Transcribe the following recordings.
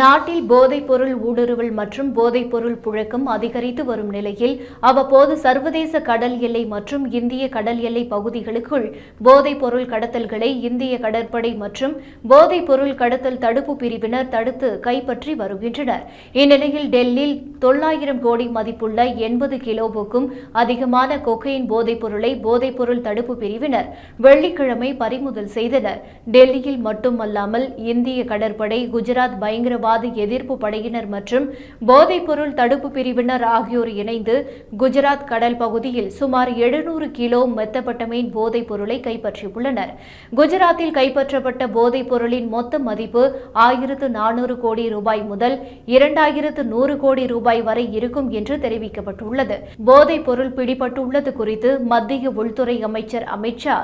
நாட்டில் போதைப்பொருள் ஊடுருவல் மற்றும் போதைப்பொருள் புழக்கம் அதிகரித்து வரும் நிலையில் அவ்வப்போது சர்வதேச கடல் எல்லை மற்றும் இந்திய கடல் எல்லை பகுதிகளுக்குள் போதைப்பொருள் கடத்தல்களை இந்திய கடற்படை மற்றும் போதைப்பொருள் கடத்தல் தடுப்பு பிரிவினர் தடுத்து கைப்பற்றி வருகின்றனர். இந்நிலையில் டெல்லியில் தொள்ளாயிரம் கோடி மதிப்புள்ள எண்பது கிலோவுக்கும் அதிகமான கொக்கையின் போதைப்பொருளை போதைப்பொருள் தடுப்பு பிரிவினர் வெள்ளிக்கிழமை பறிமுதல் செய்தனர். டெல்லியில் மட்டுமல்லாமல் இந்திய கடற்படை குஜராத் பயங்கரவாத தீவிரவாத எதிர்ப்பு படையினர் மற்றும் போதைப்பொருள் தடுப்பு பிரிவினர் ஆகியோர் இணைந்து குஜராத் கடல் பகுதியில் சுமார் எழுநூறு கிலோ மெத்தப்பட்டமீன் போதைப் பொருளை கைப்பற்றியுள்ளனர். குஜராத்தில் கைப்பற்றப்பட்ட போதைப் பொருளின் மொத்த மதிப்பு ஆயிரத்து நானூறு கோடி ரூபாய் முதல் இரண்டாயிரத்து நூறு கோடி ரூபாய் வரை இருக்கும் என்று தெரிவிக்கப்பட்டுள்ளது. போதைப் பொருள் பிடிபட்டுள்ளது குறித்து மத்திய உள்துறை அமைச்சர் அமித்ஷா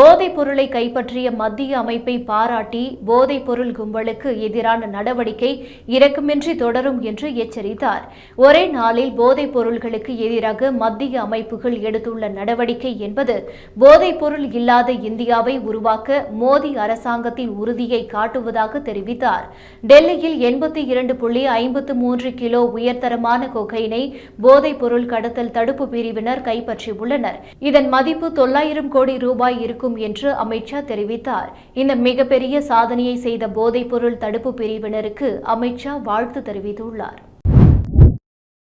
போதைப் பொருளை கைப்பற்றிய மத்திய அமைப்பை பாராட்டி போதைப் பொருள் கும்பலுக்கு எதிரான நடவடிக்கை இரக்கமின்றி தொடரும் என்று எச்சரித்தார். ஒரே நாளில் போதைப் பொருள்களுக்கு எதிராக மத்திய அமைப்புகள் எடுத்துள்ள நடவடிக்கை என்பது போதைப் பொருள் இல்லாத இந்தியாவை உருவாக்க மோடி அரசாங்கத்தின் உறுதியை காட்டுவதாக தெரிவித்தார். டெல்லியில் எண்பத்தி இரண்டு புள்ளி ஐம்பத்து மூன்று கிலோ உயர்தரமான கொகைனை போதைப் பொருள் கடத்தல் தடுப்பு பிரிவினர் கைப்பற்றியுள்ளனர். இதன் மதிப்பு தொள்ளாயிரம் கோடி ரூபாய் இருக்கும் என்று அமித்ஷா தெரிவித்தார். இந்த மிகப்பெரிய சாதனையை செய்த போதைப் பொருள் தடுப்பு பிரிவினருக்கு அமித்ஷா வாழ்த்து தெரிவித்துள்ளார்.